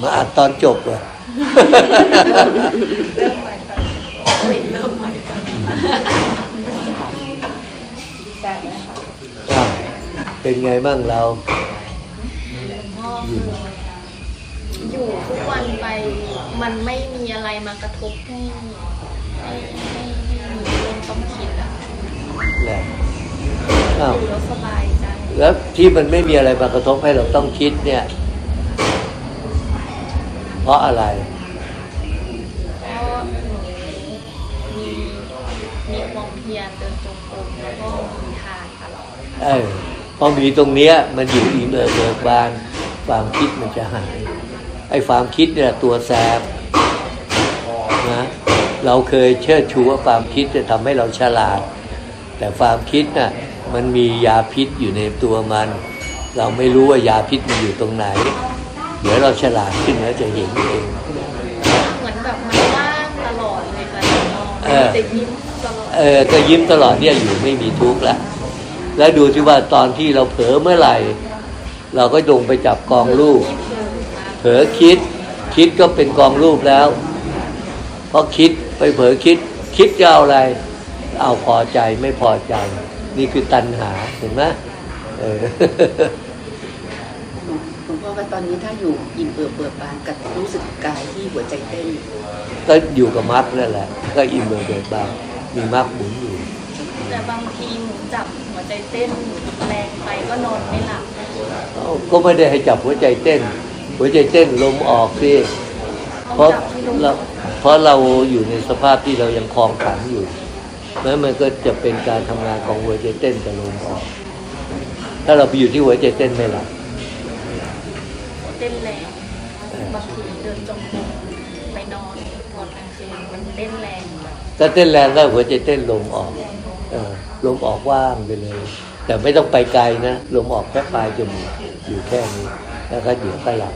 มาอัดตอนจบเลยอ้าวเป็นไงบ้างเราอยู่ทุกวันไปมันไม่มีอะไรมากระทบให้ให้ให้ให้หนูเริ่มต้องคิดอะแหละอ้าวอยู่แล้วสบายใจแล้วที่มันไม่มีอะไรมากระทบให้เราต้องคิดเนี่ยเพ ราะอะไร เพราะหนูมีมีความเพียรเดินจงกรมแล้วก็มีทานตลอดเออพอมีตรงเนี้ยมันอยู่อิ่มเอิบเบิกบานความคิดมันจะหายไอ้ความคิดเนี่ยตัวแสบนะเราเคยเชิดชูว่าความคิดจะทำให้เราฉลาด แต่ความคิดน่ะมันมียาพิษอยู่ในตัวมัน เราไม่รู้ว่ายาพิษมันอยู่ตรงไหน เดี๋ยวเราฉลาดขึ้นแล้วจะเห็นเองเหมือนแบบมันว่างตลอดเลยค่ะเออจะยิ้มตลอดเออก็ยิ้มตลอดเนี่ยอยู่ไม่มีทุกข์ละแล้วดูที่ว่าตอนที่เราเผลอเมื่อไหร่ เราก็ลงไปจับกองรูปเผลอคิด คิดก็เป็นกองรูปแล้วเพราะคิดไปเผลอคิด คิดจะเอาอะไร เอาพอใจไม่พอใจ นี่คือตัณหาเห็นไหมเออหล วงพ่อว่าตอนนี้ถ้าอยู่อิ่มเอิบเบิกบานกับรู้สึกกายที่หัวใจเต้นก็อยู่กับมรรคนั่นแหละ ก็อิ่มเบิกเบิกบานมีมรรคหมุนอยู่แต่บางทีหนูจับหัวใจเต้นแรงไปก็นอนไม่หลับเอ้าก็ไม่ได้ให้จับหัวใจเต้น หัวใจเต้นลมออกสิเพราะเราเพราะเราอยู่ในสภาพที่เรายังคลองขันอยู่นั้นมันก็จะเป็นการทำงานของหัวใจเต้นกับลมออก ถ้าเราไปอยู่ที่หัวใจเต้นไม่หลับ ถ้าเต้นแรงก็หัวใจเต้นลมออกออลมออกว่างไปเลย แต่ไม่ต้องไปไกลนะลมออกแค่ปลายจมูกอยู่แค่นี้ แล้วก็เดี๋ยวก็หลับ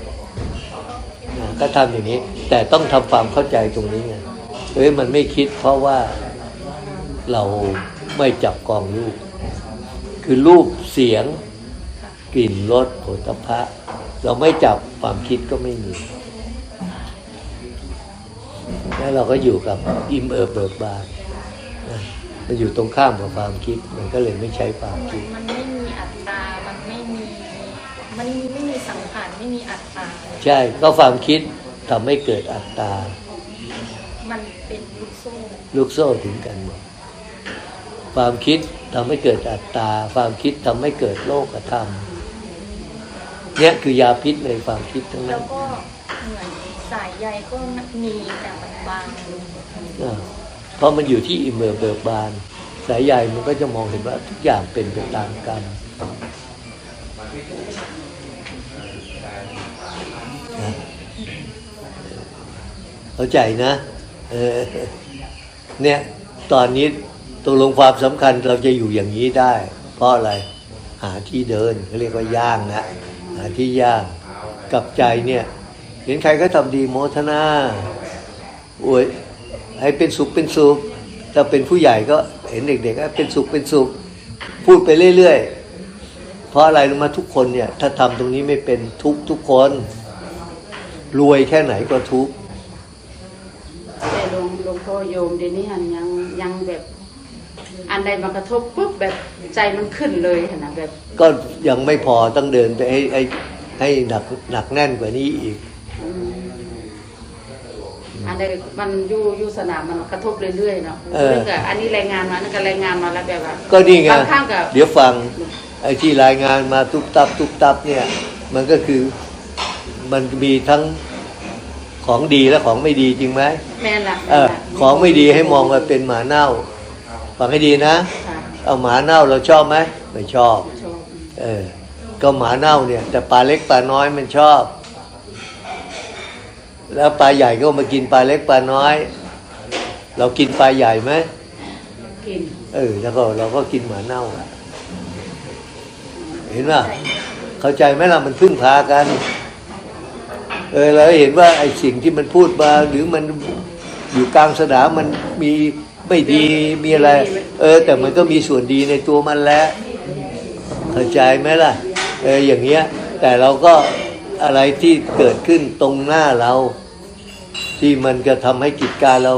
ก็ทำอย่างนี้ แต่ต้องทำความเข้าใจตรงนี้ไงเฮ้ยมันไม่คิดเพราะว่าเราไม่จับกองรูป คือรูปเสียง กลิ่นรสผลิตภัณฑ์เราไม่จับความคิดก็ไม่มี แล้วเราก็อยู่กับอิ่มเอิบเบิกบานนะมันอยู่ตรงข้ามกับความคิด มันก็เลยไม่ใช้ความคิด มันไม่มีอัตตา มันไม่มี มันไม่มีสังขารไม่มีอัตตา ใช่ ก็ความคิดทำให้เกิดอัตตา มันเป็นลูกโซ่ ลูกโซ่ถึงกันหมด ความคิดทำให้เกิดอัตตา ความคิดทำให้เกิดโลกธรรมเนี่ยคือยาพิษเลยความคิดทั้งแล้นั้วนก็เหมือน สายใยก็มีแต่มันบางเพราะมันอยู่ที่อิมเมอร์เบิกบาน สายใหญ่มันก็จะมองเห็นว่าทุกอย่างเป็นไปตามกรรมนเข้าใจนะเออเนี่ยตอนนี้ตกลงความสำคัญเราจะอยู่อย่างนี้ได้ เพราะอะไรหาที่เดินเขาเรียกว่าย่างนะหาที่ย่างกับใจเนี่ย เห็นใครก็ทำดีโมทนาอวยให้เป็นสุขเป็นสุขถ้าเป็นผู้ใหญ่ก็เห็นเด็กๆก็เป็นสุขเป็นสุข พูดไปเรื่อยๆ เพราะอะไรรู้มาทุกคนเนี่ย ถ้าทำตรงนี้ไม่เป็นทุกทุกคน รวยแค่ไหนก็ทุกข์แต่หลวงหลวงพ่อโยมเดี๋ยวนี้หันยังยังแบบอันใดมากระทบปุ๊บแบบใจมันขึ้นเลยขนาดแบบ ก็ยังไม่พอต้องเดินไปให้ให้ให้หนักหนักแน่นกว่านี้อีก อืมอันใดมันอยู่อยู่สนามมันกระทบเรื่อยๆเนาะเออนึกอะอันนี้รายงานมานั่นก็รายงานมาแล้วแบบว่าก็นี่ไงบางครั้งก็เดี๋ยวฟังไอ้ที่รายงานมาทุบตับทุบตับเนี่ย มันก็คือมันมีทั้งของดีและของไม่ดีจริงไหมแม่นละเออของไม่ดีให้มองว่าเป็นหมาเน่าฟังให้ดีนะค่ะเอาหมาเน่าเราชอบไหมไม่ชอบชมเออ ก็หมาเน่าเนี่ย แต่ปลาเล็กปลาน้อยมันชอบ แล้วปลาใหญ่ก็มากินปลาเล็กปลาน้อย เรากินปลาใหญ่ไหมกินเออแล้วก็เราก็กินหมาเน่าอะเห็นป่ะเข้าใจไหมล่ะมันพึ่งพากัน เออเราเห็นว่าไอ้สิ่งที่มันพูดมาหรือมันอยู่กลางสนามมันมีไม่ดีมีอะไร เออ แต่มันก็มีส่วนดีในตัวมันแล้วเข้าใจไหมล่ะ เอออย่างเงี้ย แต่เราก็อะไรที่เกิดขึ้นตรงหน้าเรา ที่มันจะทำให้กิจการเรา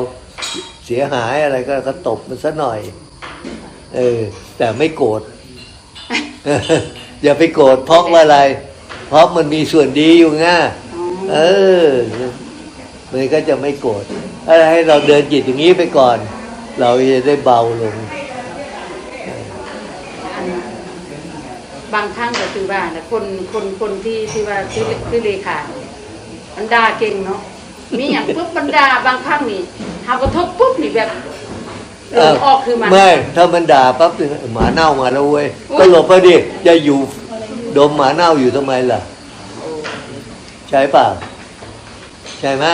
เสียหายอะไรก็ก็ตบมันซะหน่อย เออ แต่ไม่โกรธ อย่าไปโกรธเพราะว่าอะไร เพราะมันมีส่วนดีอยู่ไงอ๋อเออมันก็จะไม่โกรธอะไรให้เราเดินจิตอย่างนี้ไปก่อน เราจะได้เบาลงอันบางครั้งก็คือว่าน่ะคนคนคนที่ที่ว่าที่ที่เลขา มันด่าเก่งเนาะ มีอย่างปุ๊บมันด่าบางครั้งนี่หากระทบปุ๊บนี่แบบเออออกคือมันไม่ถ้ามันด่าปั๊บถึงหมาเน่ามาแล้วเว้ยอุ๊ยก็หลบไปดิจะอยู่ดมหมาเน่าอยู่ทำไมล่ะโอ้ใช่เปล่าใช่ไหม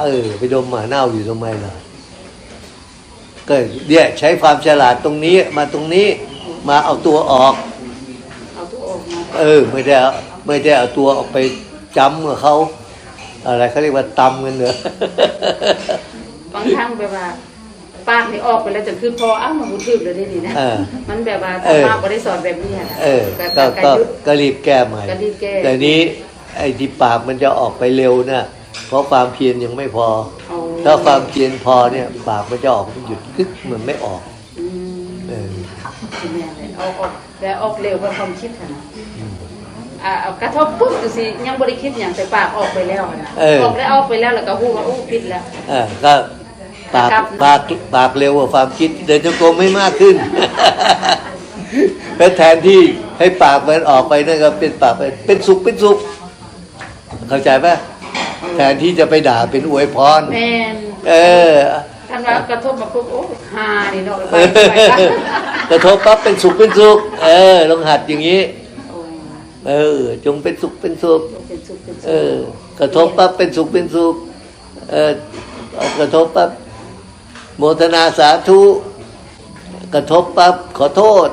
เออไปดมหมาเน่าอยู่ทำไมล่ะก็เนี่ยใช้ความฉลาดตรงนี้มาตรงนี้มาเอาตัวออกเอาตัวออกมาเออไม่ได้เอาไม่ได้เอาตัวออกไปจำกับเขา อะไรเขาเรียกว่าตำกันเหรอบางครั้งแบบว่าปากนี่ออกไปแล้วจนคือพอเอ้ามาบุทึบเลยได้ดีนะเออมันแบบว่าเอธรอรมะบ่ได้สอนแบบนี้อะเออก็ก็ก็ก็ยุดก็รีบแก้ใหม่ก็รีบแก้แต่นี้ไอ้ที่ปากมันจะออกไปเร็วน่ะเพราะความเพียรยังไม่พอเอาถ้าความเพียรพอเนี่ย ปากมันจะออกมันหยุดกึกมันไม่ออกอืมเออคือแม่เลยเอาออกแต่ออกเร็วกว่าความคิดค่ะนะ อ่าเอากระทบปุ๊บดูสิยังบ่ได้คิดอย่างแต่ปากออกไปแล้วอะนะเออ ออกแล้วออกไปแล้วแล้วก็ฮู้ว่าอู้ผิดแล้ว เออก็ปากครับ ปากปากเร็วกว่าความคิด เดินจงกรมไม่มากขึ้น แล้วแทนที่ให้ปากมันออกไปนั่นก็เป็นปากไปเป็นสุขเป็นสุข เข้าใจปะแทนที่จะไปด่าเป็นอวยพร แม่นเออ ท่านว่ากระทบมาปุ๊บโอ้ฮานี่เนาะไปเออไปไปกระทบปั๊บเป็นสุขเป็นสุข เออลองหัดอย่างนี้โอ้ เออ จงเป็นสุขเป็นสุขเป็นสุขเป็นสุขเออ กระทบปั๊บเป็นสุขเป็นสุขเออกระทบปั๊บโมทนาสาธุ กระทบปั๊บขอโทษ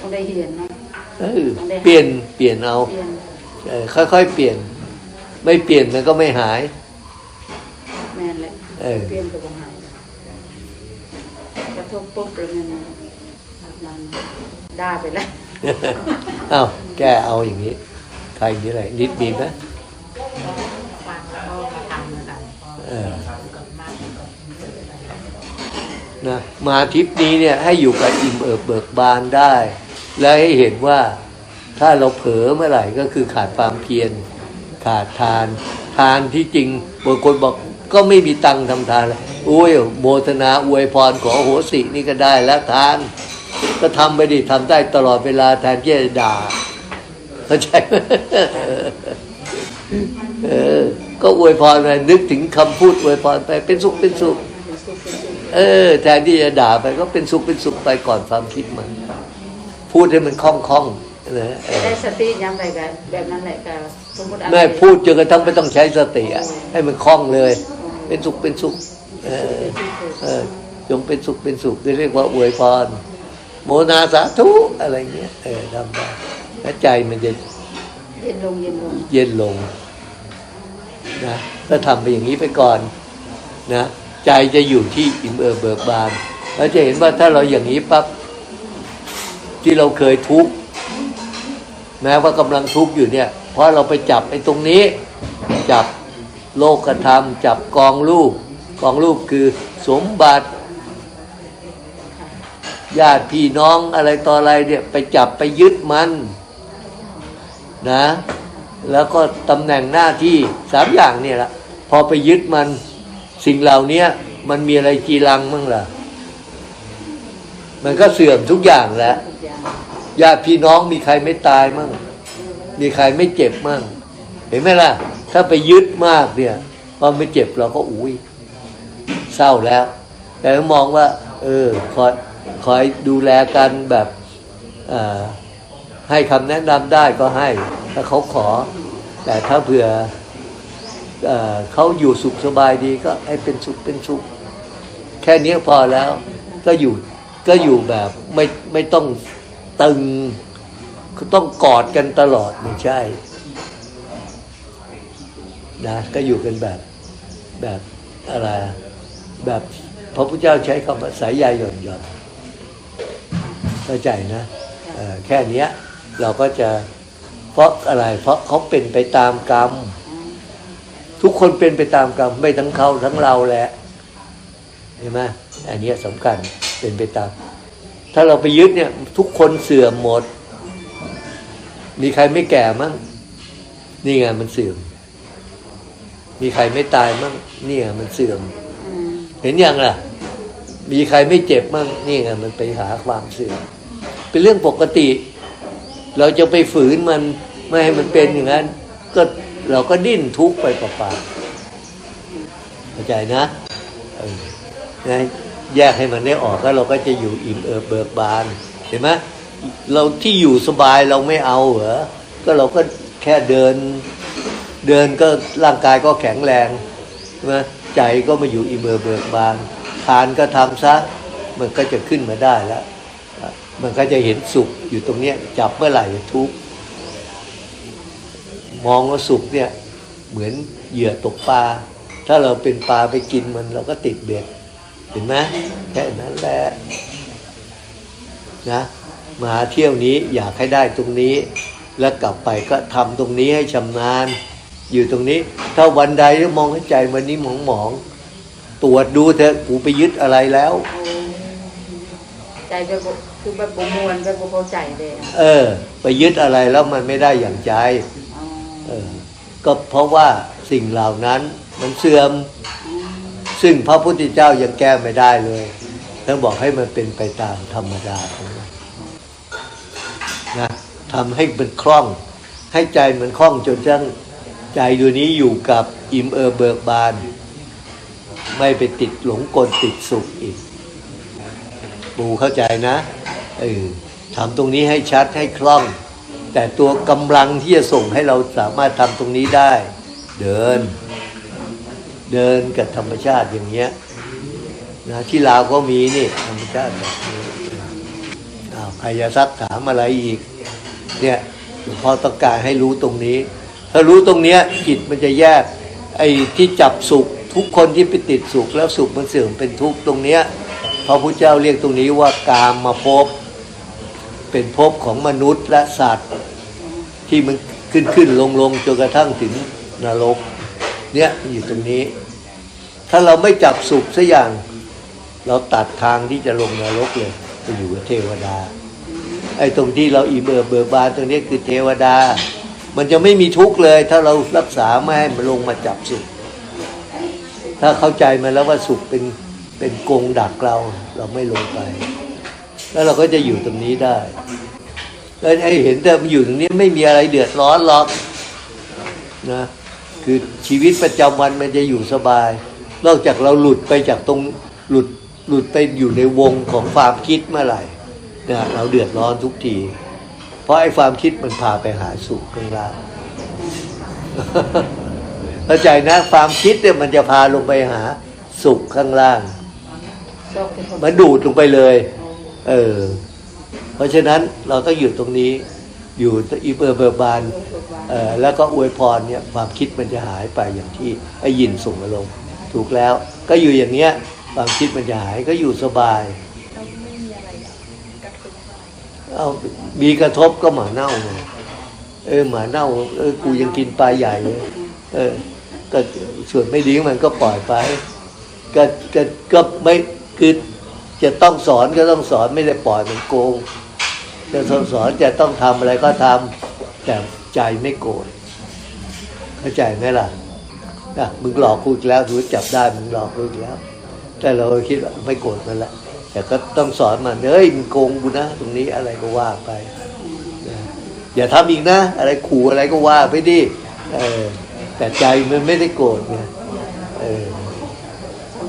ต้องได้เห็นเนาะเออเปลี่ยนเปลี่ยนเอาเปลี่ยนเออค่อยๆเปลี่ยน ไม่เปลี่ยนมันก็ไม่หายแม่นเลยเออเปลี่ยนก็บ่หายกระทบปุ๊บแล้วมันมันด่าไปแล้วเอาแกเอาอย่างนี้ใครอย่างนี้อะไรนิดมีไหมนะมาทริปนี้เนี่ยให้อยู่กับอิ่มเอิบเบิกบานได้ และให้เห็นว่าถ้าเราเผลอเมื่อไหร่ก็คือขาดความเพียรขาดทาน ทานที่จริงบางคนบอกก็ไม่มีตังค์ทำทานเลยโอ้ยโมทนาอวยพรขอโหสินี่ก็ได้แล้วทาน ก็ทำไปดิทำได้ตลอดเวลาแทนที่จะด่าเข้าใจไหมเออ ก็อวยพรไปนึกถึงคำพูดอวยพรไปเป็นสุขเป็นสุขเป็นสุขเป็นสุข เออ แทนที่จะด่าไปก็เป็นสุขเป็นสุขไปก่อนความคิดมัน พูดให้มันคล่องคล่องๆนะเออได้สติยังไงกันแบบนั้นแหละก็สมมติอะไรไม่พูดจนกระทั่งไม่ต้องใช้สติอะให้มันคล่องเลย เป็นสุขเป็นสุข เออเออจงเป็นสุขเป็นสุขเรียกว่าอวยพร โมนาสาธุอะไรเงี้ย เออทำได้แล้วใจมันจะเย็นลงเย็นลงเย็นลงนะถ้าทำไปอย่างนี้ไปก่อนนะใจจะอยู่ที่อิ่มเอิบเบิกบานแล้วจะเห็นว่าถ้าเราอย่างนี้ปั๊บที่เราเคยทุกข์แม้ว่ากำลังทุกข์อยู่เนี่ย เพราะเราไปจับไอ้ตรงนี้ จับโลกธรรม จับกองรูปกองรูปคือสมบัติ ญาติพี่น้องอะไรต่ออะไรเนี่ยไปจับไปยึดมันนะแล้วก็ตำแหน่งหน้าที่สามอย่างเนี่ยละพอไปยึดมันสิ่งเหล่านี้มันมีอะไรจีรังมั่งล่ะ มันก็เสื่อมทุกอย่างแหละญาติพี่น้องมีใครไม่ตายมั่งมีใครไม่เจ็บมั่งเห็นไหมล่ะ ถ้าไปยึดมากเนี่ยพอไม่เจ็บเราก็อุ้ยเศร้าแล้ว แต่มองว่า เออคอย คอยดูแลกันแบบให้คำแนะนำได้ก็ให้ ถ้าเขาขอ แต่ถ้าเผื่อเอเขาอยู่สุขสบายดีก็ให้เป็นสุขเป็นสุข แค่นี้พอแล้วก็อยู่ก็อยู่แบบไม่ไม่ต้องตึงต้องกอดกันตลอดไม่ใช่นะก็อยู่กันแบบแบบอะไรแบบพระพุทธเจ้าใช้คำว่าสายใยหย่อนหย่อน เข้าใจนะเอ่อแค่เนี้ยเราก็จะเพราะอะไร เพราะเขาเป็นไปตามกรรม ทุกคนเป็นไปตามกรรม ไม่ทั้งเขาทั้งเราแหละเห็นไหมอันเนี้ยสำคัญเป็นไปตาม ถ้าเราไปยึดเนี่ย ทุกคนเสื่อมหมด มีใครไม่แก่มั้งนี่ไงมันเสื่อม มีใครไม่ตายมั้งนี่ไงมันเสื่อมอืมเห็นยังล่ะ มีใครไม่เจ็บมั่งนี่ไงมันไปหาความเสื่อม เป็นเรื่องปกติ เราจะไปฝืนมันไม่ให้มันเป็นอย่างนั้น ก็เราก็ดิ้นทุกข์ไปเปล่าๆเข้าใจนะนะแยกให้มันได้ออกแล้วเราก็จะอยู่อิ่มเอิบเบิกบานเห็นไหมเราที่อยู่สบายเราไม่เอาเหรอก็เราก็แค่เดิน เดินก็ร่างกายก็แข็งแรงใช่ไหมใจก็มาอยู่อิ่มเอิบเบิกบานทานก็ทำซะมันก็จะขึ้นมาได้แล้ว มันก็จะเห็นสุขอยู่ตรงเนี้ยจับเมื่อไหร่ทุกมองว่าสุขเนี่ยเหมือนเหยื่อตกปลาถ้าเราเป็นปลาไปกินมันเราก็ติดเบ็ดเห็นไหมแค่นั้นแหละนะมาเที่ยวนี้อยากให้ได้ตรงนี้ แล้วกลับไปก็ทำตรงนี้ให้ชำนาญ อยู่ตรงนี้ ถ้าวันใดมองให้ใจวันนี้หมองหมองๆตรวจดูเถอะกูไปยึดอะไรแล้ว ใจแบบบ่ คือแบบบมวนแบบบ่เข้าใจเลยอะเออ ไปยึดอะไรแล้วมันไม่ได้อย่างใจ อ๋อเออ ก็เพราะว่าสิ่งเหล่านั้นมันเสื่อม ซึ่งพระพุทธเจ้ายังแก้ไม่ได้เลยท่านบอกให้มันเป็นไปตามธรรมดาของมันนะทำให้มันคล่อง ให้ใจมันคล่องจนทั้งใจดวงนี้อยู่กับอิ่มเออเบิกบาน ไม่ไปติดหลงกลติดสุขอีก ปูเข้าใจนะเออทำตรงนี้ให้ชัดให้คล่อง แต่ตัวกำลังที่จะส่งให้เราสามารถทำตรงนี้ได้ เดิน เดินกับธรรมชาติอย่างเงี้ยนะที่ลาวก็มีนี่ธรรมชาติแบบนี้อ้าวใครจะซักถามอะไรอีก เนี่ยหลวงพ่อต้องการให้รู้ตรงนี้ ถ้ารู้ตรงเนี้ยจิตมันจะแยก ไอ้ที่จับสุขทุกคนที่ไปติดสุขแล้วสุขมันเสื่อมเป็นทุกข์ตรงเนี้ย พระพุทธเจ้าเรียกตรงนี้ว่ากามมาพบ เป็นภพของมนุษย์และสัตว์ ที่มันขึ้นขึ้นลงลงจนกระทั่งถึงนรก เนี่ยอยู่ตรงนี้ ถ้าเราไม่จับสุขสัอย่าง เราตัดทางที่จะลงนรกเลยไปอยู่กับเทวดา ไอ้ตรงที่เราอิ่มเอิบเบิกบานตรงนี้คือเทวดา มันจะไม่มีทุกข์เลย ถ้าเรารักษาไม่ให้มันลงมาจับสุขถ้าเข้าใจมันแล้วว่าสุขเป็น เป็นกงดักเราเราไม่ลงไป แล้วเราก็จะอยู่ตรงนี้ได้แล้วให้เห็นแต่มันอยู่ตรงนี้ไม่มีอะไรเดือดร้อนหรอกนะคือชีวิตประจำวันมันจะอยู่สบาย นอกจากเราหลุดไปจากตรงหลุดหลุดไปอยู่ในวงของความคิดเมื่อไหร่นะเราเดือดร้อนทุกที เพราะไอ้ความคิดมันพาไปหาสุขข้างล่างเข้าใจนะความคิดเนี่ยมันจะพาลงไปหาสุขข้างล่าง เป็นคนมันดูดลงไปเลย เออ เพราะฉะนั้นเราต้องอยู่ตรงนี้ อยู่อีเบอร์เบอร์บานเออแล้วก็อวยพรเนี่ยความคิดมันจะหายไปอย่างที่ไอ้ยินส่งมาลง ถูกแล้ว ก็อยู่อย่างเนี้ย ความคิดมันจะหายก็อยู่สบายเราไม่มีอะไรกระทบอะไรเอามีกระทบก็หมาเน่าไงเออหมาเน่า เออ กูยังกินปลาใหญ่เลย เออ ก็ส่วนไม่ดีของมันก็ปล่อยไป ก็ก็ก็ไม่ คือจะต้องสอนก็ต้องสอนไม่ได้ปล่อยมันโกง จะสอนสอนจะต้องทำอะไรก็ทำแต่ใจไม่โกรธเข้าใจไหมล่ะนะมึงหลอกกูอีกแล้วรู้จับได้มึงหลอกกูอีกแล้ว แต่เราคิดว่าไม่โกรธมันละแต่ก็ต้องสอนมันเฮ้ยมึงโกงกูนะ ตรงนี้อะไรก็ว่าไปอย่าทำอีกนะ อะไรขู่อะไรก็ว่าไปดิเออแต่ใจมันไม่ได้โกรธไงเออ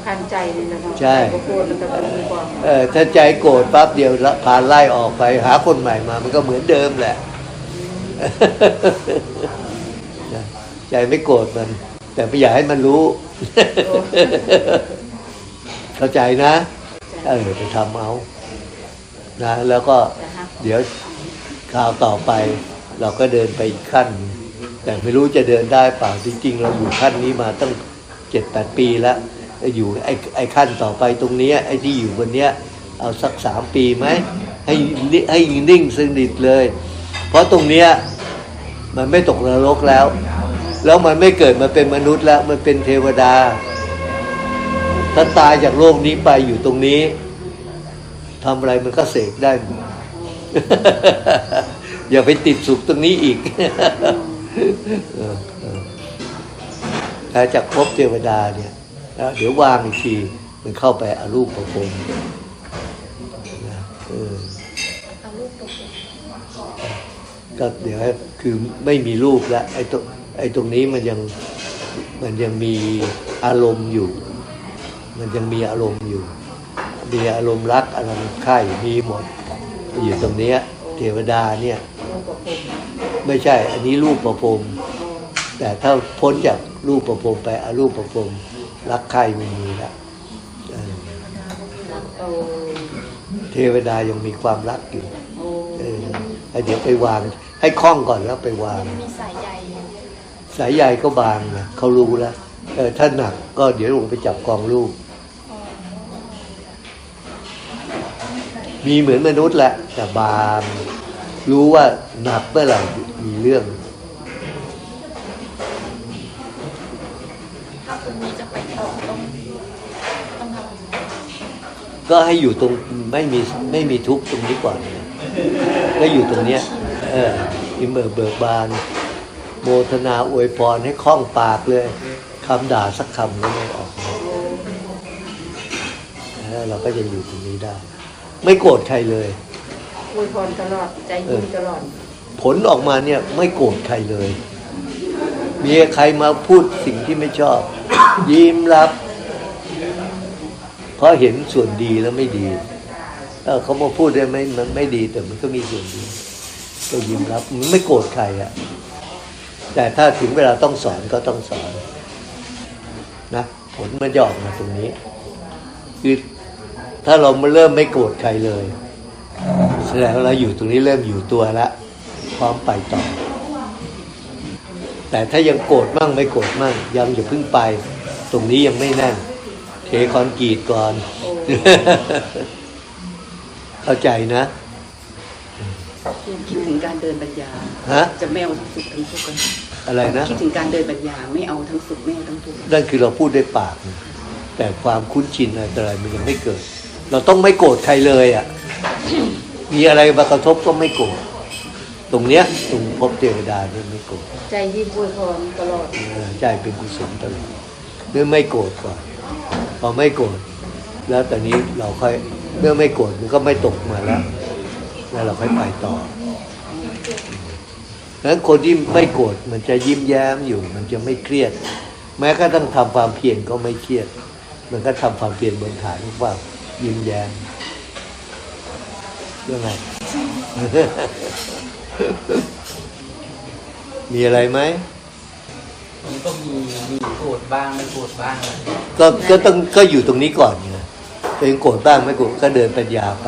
คัญใจนี่แหละเนาะใช่ ใจบ่โกรธแล้วก็บ่มีความเออถ้าใจโกรธปั๊บเดียวละผ่านไล่ออกไปหาคนใหม่มา มันก็เหมือนเดิมแหละนะใจไม่โกรธมัน แต่ไม่อยากให้มันรู้ เข้าใจนะเออไปทำเอานะ แล้วก็นะคะเดี๋ยวคราวต่อไป เราก็เดินไปอีกขั้น แต่ไม่รู้จะเดินได้เปล่าจริงๆ เราอยู่ขั้นนี้มาตั้งเจ็ดแปดปีแล้ว อยู่ไอ้ไอ้ขั้นต่อไปตรงนี้ไอ้ที่อยู่บนเนี้ยเอาสักสามปีไหมให้ให้นิ่งสนิทเลย เพราะตรงเนี้ยมันไม่ตกนรกแล้ว แล้วมันไม่เกิดมาเป็นมนุษย์แล้วมันเป็นเทวดาถ้าตายจากโลกนี้ไปอยู่ตรงนี้ทำอะไรมันก็เสกได้ อย่าไปติดสุขตรงนี้อีกถ้าจากภพเทวดาเนี่ย แล้วเดี๋ยววางอีกทีมันเข้าไปอารูปประพรมนะเออก็เดี๋ยวคือไม่มีรูปแล้วไอ้ตรงไอ้ตรงนี้มันยังมันยังมีอารมณ์อยู่ มันยังมีอารมณ์อยู่ มีอารมณ์รักอารมณ์ใคร่มีหมด อยู่ตรงเนี้ยเทวดาเนี่ยไม่ใช่ อันนี้รูปประพรมแต่ถ้าพ้นจากรูปประพรมไปอารูปประพรม รักใครไม่มีแล้วเทวดายังมีความรักอยู่โอ้เออเดี๋ยวไปวาง ให้คล้องก่อนแล้วไปวางสายใยสายใยก็บางนะเขารู้แล้วเออถ้าหนักก็เดี๋ยวลงไปจับกองลูก มีเหมือนมนุษย์แหละแต่บาง รู้ว่าหนักเมื่อไหร่มีเรื่อง ถ้าคนนี้จะไปต่อต้องต้องทำยังไง ก็ให้อยู่ตรงไม่มีไม่มีทุกข์ตรงนี้ก่อนก็อยู่ตรงเนี้ยเอออิมเบิกเบิกบาน โมทนาอวยพรให้คล่องปากเลยคำด่าสักคำก็ไม่ออกมาแล้วเราก็จะอยู่ตรงนี้ได้ ไม่โกรธใครเลยอวยพรตลอดใจยิ้มตลอด ผลออกมาเนี่ยไม่โกรธใครเลย มีใครมาพูดสิ่งที่ไม่ชอบ ยิ้มรับ เพราะเห็นส่วนดีแล้วไม่ดีเออเขามาพูดได้ไมมันไม่ดีแต่มันก็มีส่วนดี ก็ยิ้มรับมันไม่โกรธใครอะแต่ถ้าถึงเวลาต้องสอนก็ต้องสอนนะผลมันจะออกมาตรงนี้คือถ้าเรามาเริ่มไม่โกรธใครเลยแสดงว่าเราอยู่ตรงนี้เริ่มอยู่ตัวล้วพร้อมไปต่อ แต่ถ้ายังโกรธมั่งไม่โกรธมั่งยังอย่าเพิ่งไป ตรงนี้ยังไม่แน่น เทคอนกรีตก่อนโอ้เข้าใจนะคิดถึงการเดินปัญญา ฮะ จะไม่เอาทั้งสุขทั้งทุกข์กันอะไรนะ คิดถึงการเดินปัญญาไม่เอาทั้งสุขไม่เอาทั้งทุกข์นั่นคือเราพูดด้วยปากนะแต่ความคุ้นชินอะไรมันยังไม่เกิด เราต้องไม่โกรธใครเลยอะ มีอะไรมากระทบก็ไม่โกรธตรงเนี้ยตรงพบเทวดาเนี่ยไม่โกรธใจยิ้มอวยพรตลอดเออใจเป็นกุศลตลอดเมื่อไม่โกรธก่อน พอไม่โกรธแล้วตอนนี้เราค่อยเมื่อไม่โกรธมันก็ไม่ตกมาแล้ว แล้วเราค่อยไปต่อเพราะฉะนั้นคนที่ไม่โกรธมันจะยิ้มแย้มอยู่ มันจะไม่เครียด แม้ก็ต้องทำความเพียรก็ไม่เครียด มันก็ทำความเพียรบนฐานของความยิ้มแย้มเรื่องไงมีอะไรไหม มันก็มีมีโกรธบ้างไม่โกรธบ้างอะไรก็ก็ต้องก็อยู่ตรงนี้ก่อนไงเป็นโกรธบ้างไม่โกรธก็เดินปัญญาไป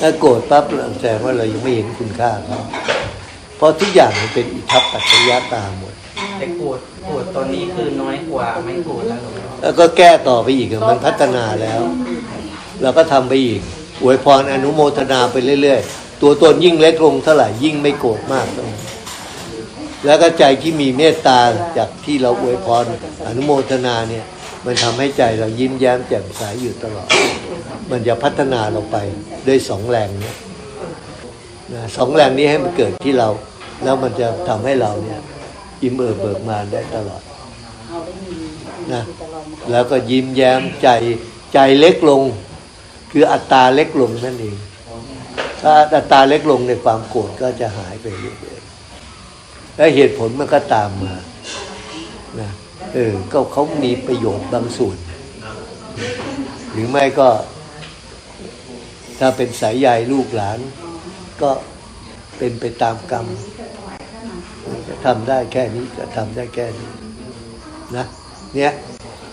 ถ้าโกรธปั๊บแสดงว่าเรายังไม่เห็นคุณค่าเขาเพราะทุกอย่างมันเป็นอิทัปปัจจยตาหมดแต่โกรธโกรธตอนนี้คือน้อยกว่าไม่โกรธแล้วหรอกแล้วก็แก้ต่อไปอีกอะมันพัฒนาแล้วเราก็ทำไปอีกอวยพรอนุโมทนาไปเรื่อย ๆ ตัวตนยิ่งเล็กลงเท่าไหร่ยิ่งไม่โกรธมากเท่านั้น แล้วก็ใจที่มีเมตตาจากที่เราอวยพรอนุโมทนาเนี่ย มันทำให้ใจเรายิ้มแย้มแจ่มใสอยู่ตลอด มันจะพัฒนาเราไปด้วยสองแรงเนี่ยสองแรงนี้ให้มันเกิดที่เรา แล้วมันจะทำให้เราเนี่ยยิ้มเอิบเบิกบานได้ตลอดนะแล้วก็ยิ้มแย้มใจใจเล็กลง คืออัตราเล็กลงนั่นเองถ้าอัตราเล็กลงในความโกรธก็จะหายไปเรื่อย และเหตุผลมันก็ตามมานะเออก็เขามีประโยชน์บางส่วน หรือไม่ก็ ถ้าเป็นสายใยลูกหลาน ก็เป็นไปตามกรรมจะทำได้แค่นี้ก็ทำได้แค่นี้นะเนี่ย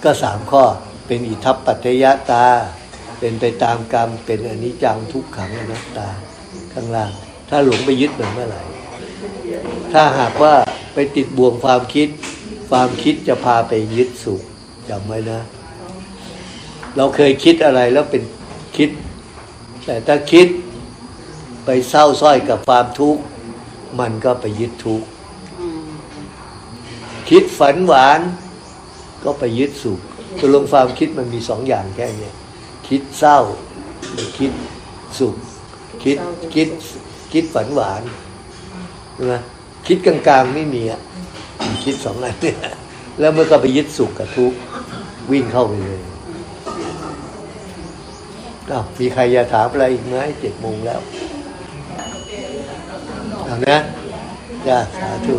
ก็สามข้อเป็นอิทัปปัจจยตา เป็นไปตามกรรมเป็นอนิจจังทุกขังอนัตตาข้างล่าง ถ้าหลงไปยึดมันเมื่อไหร่ ถ้าหากว่าไปติดบ่วงความคิด ความคิดจะพาไปยึดสุขจำไว้นะ เราเคยคิดอะไรแล้วเป็นคิด แต่ถ้าคิดไปเศร้าส้อยกับความทุกข์ มันก็ไปยึดทุกข์ คิดฝันหวาน ก็ไปยึดสุขตัวลงความคิดมันมีสองอย่างแค่เนี้ยคิดเศร้าหรือคิดสุข คิดคิดคิดฝันหวาน ใช่ไหมคิดกลางๆไม่มีอะคิดสองอันเนี่ยแล้วเมื่อก็ไปยึดสุขกับทุกข์วิ่งเข้าไปเลยอ้าวมีใครอยากถามอะไรอีกไหมเจ็ดโมงแล้วเอานะจ้าสาธุ